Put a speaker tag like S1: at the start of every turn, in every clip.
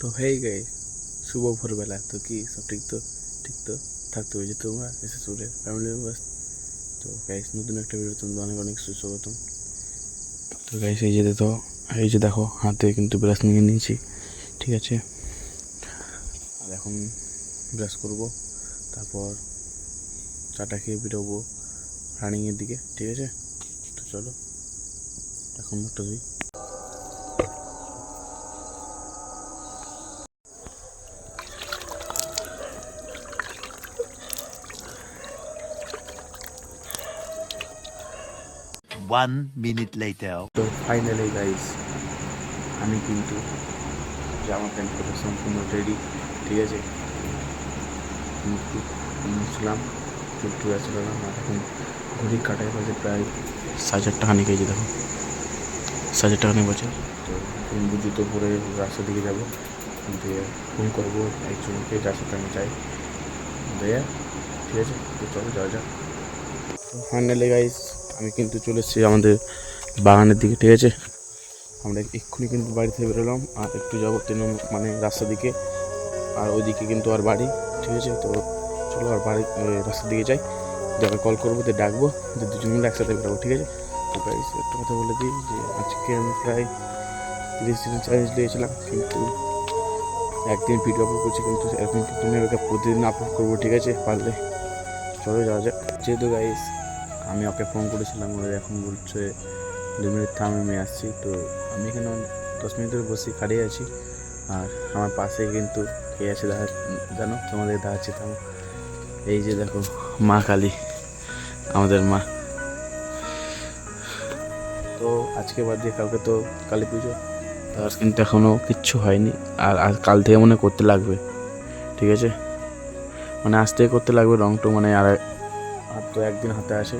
S1: তো হয়ে গে শুভ ভোরবেলা। তো কি, সব ঠিক তো? ঠিক তো? থাকতে হয়েছে তোমরা? এসে সুরের ফ্যামিলি মেম্বার্স তো গাইস নতুন একটা ভিডিও তোমাদের অনেক অনেক সুস্বাগতম। তো গাইস এই যে তো এই যে দেখো, হাতে কিন্তু ব্রাশ নিয়ে নিয়েছি। ঠিক আছে? আর এখন ব্রাশ করব। তারপর চাটা খেয়ে বেরোবো রানিংয়ের দিকে। ঠিক আছে? তো চলো, এখন মুখটা ধুই।
S2: One minute later.
S1: তো ফাইনালি গাইস আমি কিন্তু জামা প্যান্ট পরে সম্পূর্ণ রেডি ঠিক আছে? মুখ টুক মুছলাম চুল টুল আসলাম আর এখন ঘড়ি কাটাই বাজে প্রায় সাড়ে চারটা খানিক যে দেখো, সাড়ে চারটা খানিক বাজে। তো জুতো পরে রাস্তার দিকে যাব দিয়ে ফোন করব একজনকে যার সাথে আমি যাই। দিয়ে ঠিক আছে? তো চলো, যাওয়া যাক। ফাইনালি গাইস আমি কিন্তু চলে এসেছি আমাদের বাগানের দিকে, ঠিক আছে? আমরা এক্ষুনি কিন্তু বাড়ি থেকে বেরোলাম, আর একটু যাব ট্রেন মানে রাস্তার দিকে, আর ওইদিকে কিন্তু আর বাড়ি, ঠিক আছে? তো চলো আর বাড়ি রাস্তার দিকে যাই। যাকে কল করব তো ডাকবো, যে দুজন মিলে একসাথে বেরোবো, ঠিক আছে? তো গাইস একটা কথা বলে দিই যে আজকে আমি প্রায় তিরিশ দিনের চ্যালেঞ্জ দিয়েছিলাম, কিন্তু একদিন ভিডিও আপলোড করছি, কিন্তু এরকম প্রতিদিন আপলোড করব, ঠিক আছে? পারলে চলো যাওয়া যাক। যেহেতু গাইস আমি ওকে ফোন করেছিলাম ও এখন বলছে দু মিনিট থাম, আমি আসছি। তো আমি এখানে দশ মিনিট ধরে বসে দাঁড়িয়ে আছি। আর আমার পাশে কিন্তু কে আছে দেখা জানো? তোমাদের দেখাচ্ছি থাম এই যে দেখো, মা কালী, আমাদের মা। তো আজকে বাদ দিয়ে কালকে তো কালী পুজো। তার কিন্তু এখনও কিচ্ছু হয়নি। আর আর কাল থেকে মনে করতে লাগবে। ঠিক আছে? মানে আজ থেকে করতে লাগবে রং মানে আর আর তো একদিন হাতে আসে।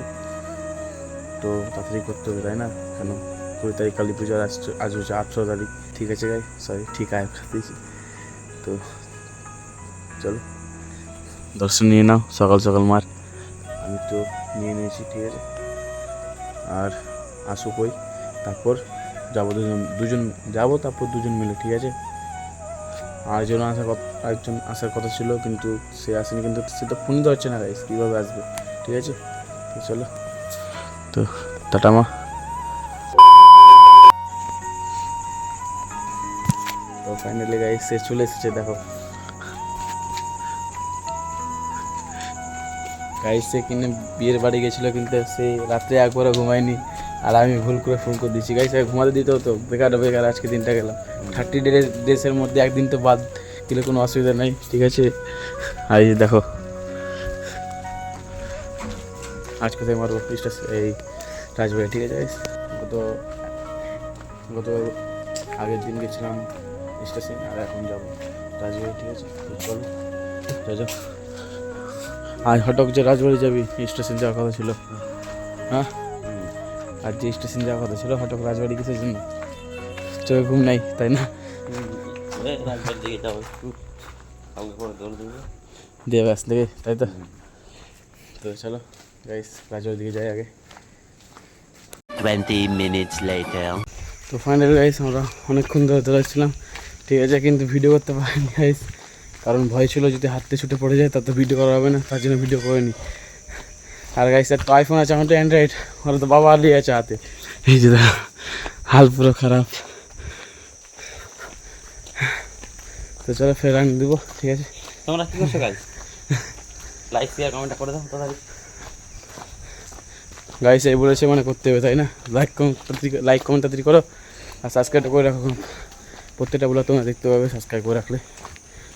S1: তো তাড়াতাড়ি করতে হবে, তাই না? কেন? কুড়ি তারিখ কালী পুজো আজ হচ্ছে আঠেরো তারিখ। ঠিক আছে গাই? সরি ঠিক আছে দিয়েছি তো চলো। দর্শন নিয়ে নাও, সকাল সকাল মার। আমি তো নিয়ে নিয়েছি, ঠিক আছে। আর আসুক ওই। তারপর যাব দুজন দুজন যাব, তারপর দুজন মিলে, ঠিক আছে? আরেকজন আসার কথা আরেকজন আসার কথা ছিল, কিন্তু সে আসেনি, কিন্তু সে তো ফোন ধরছে না গাইস কীভাবে আসবে? ঠিক আছে? তো চলো। তো, টাটা মা। তো ফাইনালি গাইস সে চলে এসেছে, দেখো। গাইস সে কিনে বিয়ের বাড়ি গেছিল, কিন্তু সে রাত্রে একবারও ঘুমায়নি। আর আমি ভুল করে ফোন করে দিচ্ছি গাইস ঘুমাতে দিতে হতো, বেকার বেকার, আজকে দিনটা গেলাম। থার্টি ডে ডেসের মধ্যে একদিন তো বাদ গেলে কোনো অসুবিধা নেই, ঠিক আছে? আর দেখো আজ কোথায় মারবো? স্টেশ এই রাজবাড়ি ঠিক আছে? গত গত আগের দিন গেছিলাম স্টেশন আর এখন যাব রাজবাড়ি ঠিক আছে? চলো যা আজ হঠাৎ যে রাজবাড়ি যাবি স্টেশন যাওয়ার কথা ছিল। হ্যাঁ? আর যে স্টেশন যাওয়ার কথা ছিল হঠাৎ রাজবাড়ি কিসের জন্য। চোখে ঘুম নাই তাই না? দিয়ে ব্যাস লেগে তাই তো? তো চলো। গাইস রাজবাড়ির দিকে যাই আগে।
S2: 20 minutes later.
S1: তো ফাইনালি গাইস আমরা অনেকক্ষণ ধরে ধরেছিলাম ঠিক আছে কিন্তু ভিডিও করতে পারিনি গাইস কারণ ভয় ছিল যদি হাতে ছুটে পড়ে যায় তা তো ভিডিও করা হবে না তার জন্য ভিডিও করিনি। আর গাইস একটা আইফোন আছে আমার তো অ্যান্ড্রয়েড ওরা তো বাবা আলি আছে হাতে। এই যে হাল পুরো খারাপ। তো চলো ফের রান দেবো ঠিক আছে?
S3: তোমরা কি করছ গাইজ লাইক শেয়ার কমেন্ট করে দাও তাড়াতাড়ি।
S1: গাইস এই বলেছে মানে করতে হবে তাই না? লাইক কমেন্ট লাইক কমেন্ট তাড়াতাড়ি করো আর সাবস্ক্রাইব করে রাখো প্রত্যেকটা বলে তোমরা দেখতে পাবে সাবস্ক্রাইব করে রাখলে।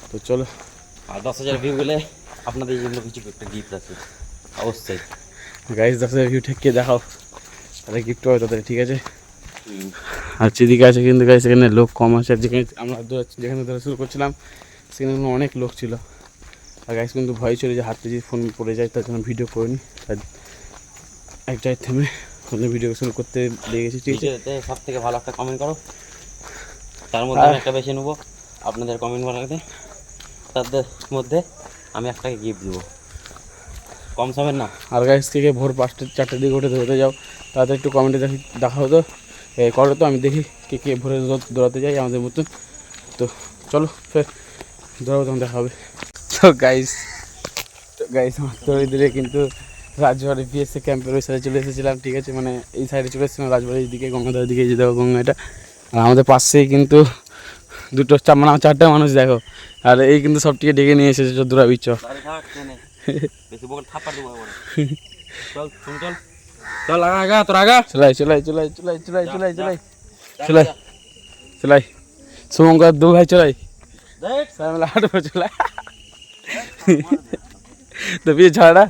S1: তো চলো।
S3: আর দশ হাজার ভিউ গেলে আপনাদের জন্য কিছু একটা গিফট আছে। অবশ্যই।
S1: গাইস দশ হাজার ভিউ ঠেকিয়ে দেখাও? তাহলে গিফট হবে তাদের ঠিক আছে? আর যেদিকে আছে কিন্তু গাইস এখানে লোক কম আছে। আর যেখানে আমরা যেখানে ধরে শুরু করছিলাম সেখানে অনেক লোক ছিল। আর গাইস কিন্তু ভয় ছিল যে হাতে যদি ফোন পড়ে যায় তার জন্য ভিডিও করিনি। আর এক জায়গায় থেমে ওখানে ভিডিও শুরু করতে লেগেছি ঠিক আছে?
S3: সব থেকে ভালো একটা কমেন্ট করো। তার মধ্যে আমি একটা বেছে নেব। আপনাদের কমেন্ট বানাতে তাদের মধ্যে আমি একটা গিফট দেবো। কম সমের না।
S1: আর গাইস থেকে ভোর পাঁচটা চারটের দিকে উঠে দৌড়াতে যাও তাদের একটু কমেন্টে দেখি দেখা হতো এ, করো তো আমি দেখি কে কে ভোরে দৌড়াতে যাই আমাদের মতন। তো চলো ফের ধরো তখন দেখা হবে। তো গাইস তো গাইস আমার তরি দিলে কিন্তু রাজবাড়ি বিএসএ ক্যাম্পের ওই সাইডে চলে এসেছিলাম ঠিক আছে? মানে এই সাইডে চলে এসেছিলাম রাজবাড়ির দিকে গঙ্গাধারের দিকে যে দেখো গঙ্গা এটা? আর আমাদের পাশেই কিন্তু দুটো চা- মানে চারটে মানুষ দেখো। আর এই কিন্তু সব সবটিকে ডেকে নিয়ে এসেছে চোদ্দরা বিচ।
S3: চল আগা আগা তোর আগা।
S1: চলাই চলাই চলাই চলাই চলাই চলাই চলাই। চলাই চলাই। শুভঙ্কর দু ভাই চলাই। চলাই। তো পিছনে ছাড়া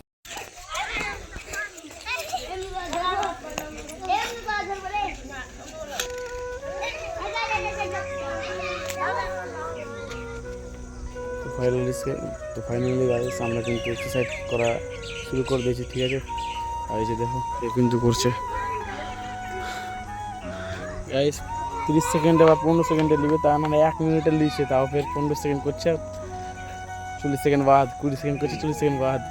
S2: তো ফাইনালি তো ফাইনালি গাইস আমরা কিন্তু এক্সারসাইজ করা শুরু করে দিয়েছি, ঠিক আছে? আর এই যে দেখো, এ কিন্তু করছে। গাইস তিরিশ সেকেন্ডে বা পনেরো সেকেন্ডে নিবে, তা মানে এক মিনিটে লিখছে তাও ফের পনেরো সেকেন্ড করছে। চল্লিশ সেকেন্ড বাদ, কুড়ি সেকেন্ড করছে, চল্লিশ সেকেন্ড বাদ।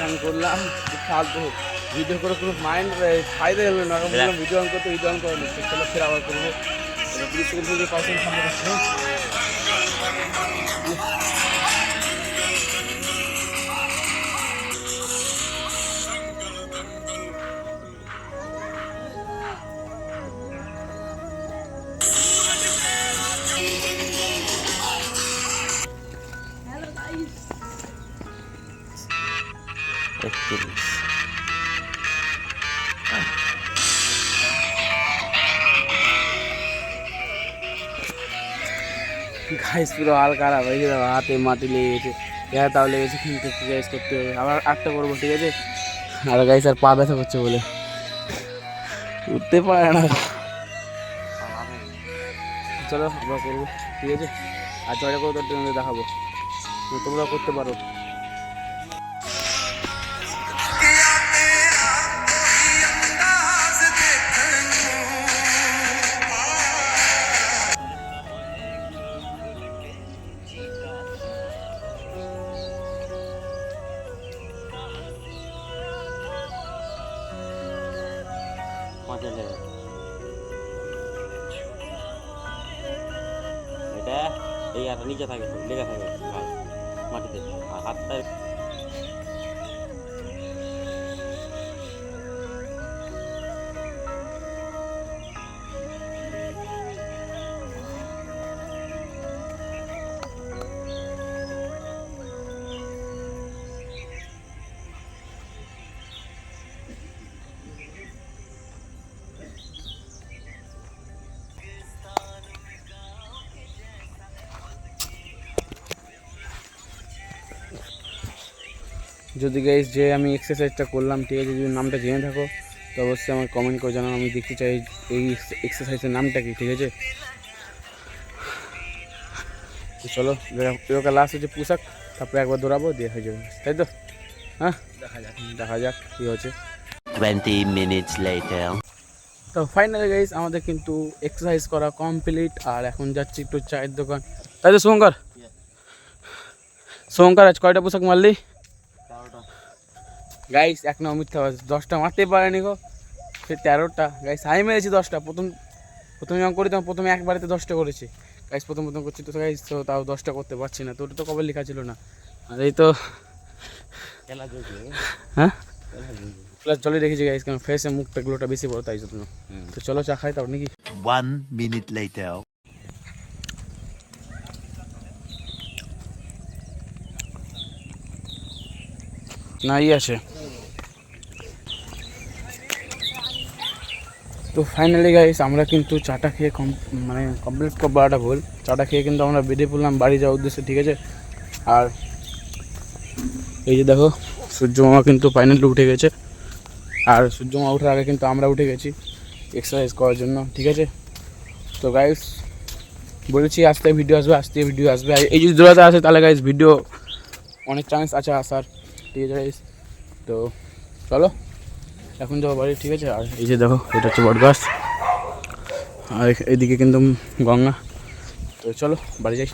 S2: গান করলাম ফালতু ভিডিও করে কোনো মাইন্ড ফায়দা হলো না বললাম ভিডিও অন করতে ভিডিও অন করে নিচ্ছে চলো ফের আবার করব। এবার তিরিশ সেকেন্ড থেকে পার্সেন্ট সামনে রাখব
S3: একত্রিশ
S1: গাইস পুরো হাল খারাপ হয়ে গেছে, হাতে মাটি লেগে গেছে। হ্যাঁ তাও লেগেছে, কিন্তু গাইস করতে হবে। আবার আটটা করব, ঠিক আছে? আর গাইস আর পা ব্যথা করছে বলে। উঠতে পারে না। চলো, আমরা করব, ঠিক আছে? আর চড়া করে তোর দেখাবো। তোমরা করতে পারো।
S3: এই নিচে থাকে লেগে থাকে মাটিতে। আর হাতটা
S1: যদি গাইস যে আমি এক্সারসাইজটা করলাম ঠিক আছে যদি নামটা জেনে থাকো তো অবশ্যই আমাকে কমেন্ট করে জানাও আমি দেখতে চাই এই এক্সারসাইজের নামটা কি ঠিক আছে? তো চলো এবার লাস্ট হচ্ছে পোশাক তারপরে একবার দৌড়াবো দিয়ে হয়ে যাবে। তাই তো? হ্যাঁ? দেখা যাক। দেখা যাক কী হচ্ছে।
S2: 20 minutes later.
S1: তো ফাইনালি গাইস আমাদের কিন্তু এক্সারসাইজ করা কমপ্লিট আর এখন যাচ্ছি একটু চায়ের দোকান। তাই তো শুভঙ্কর? শুভঙ্কর আজ কয়টা পোশাক মারলি? গাইস এক নম্বর মিথ্যা দশটা মারতে পারেনি গো। সে তেরোটা। গাইস আমি মেরেছি দশটা। প্রথম প্রথমে যখন করি তখন প্রথমে একবারেতে দশটা করেছি। গাইস প্রথম প্রথম করছি তো গাইস তো তাও দশটা করতে পারছি না। তো ওটা তো কবে লেখা ছিল না। আর এই তো
S3: খেলা চলছে।
S1: হ্যাঁ? প্লাস জলে রেখেছি গাইস কারণ ফেসে মুখটা গ্লোটা বেশি বড় তাই জন্য। তো চলো চা খাই তাও নাকি?
S2: One minute later.
S1: না ই আছে। তো ফাইনালি গাইস আমরা কিন্তু চাটা খেয়ে কম মানে কমপ্লিট করাটা ভুল। চাটা খেয়ে কিন্তু আমরা বেরিয়ে পড়লাম বাড়ি যাওয়ার উদ্দেশ্যে, ঠিক আছে? আর এই যে দেখো, সূর্য মামা কিন্তু ফাইনালি উঠে গেছে। আর সূর্য মামা ওঠার আগে কিন্তু আমরা উঠে গেছি এক্সারসাইজ করার জন্য, ঠিক আছে? তো গাইস বলেছি আজকে ভিডিও আসবে, আজকে ভিডিও আসবে। এই যদি দৌড়াতে আসে, তাহলে গাইস ভিডিও অনেক চান্স আছে আসার, ঠিক আছে গাইস তো চলো। এখন যাব বাড়ি, ঠিক আছে? আর এই যে দেখো, এটা হচ্ছে বটগাছ। আর এদিকে কিন্তু গঙ্গা। তো চলো, বাড়ি যাই।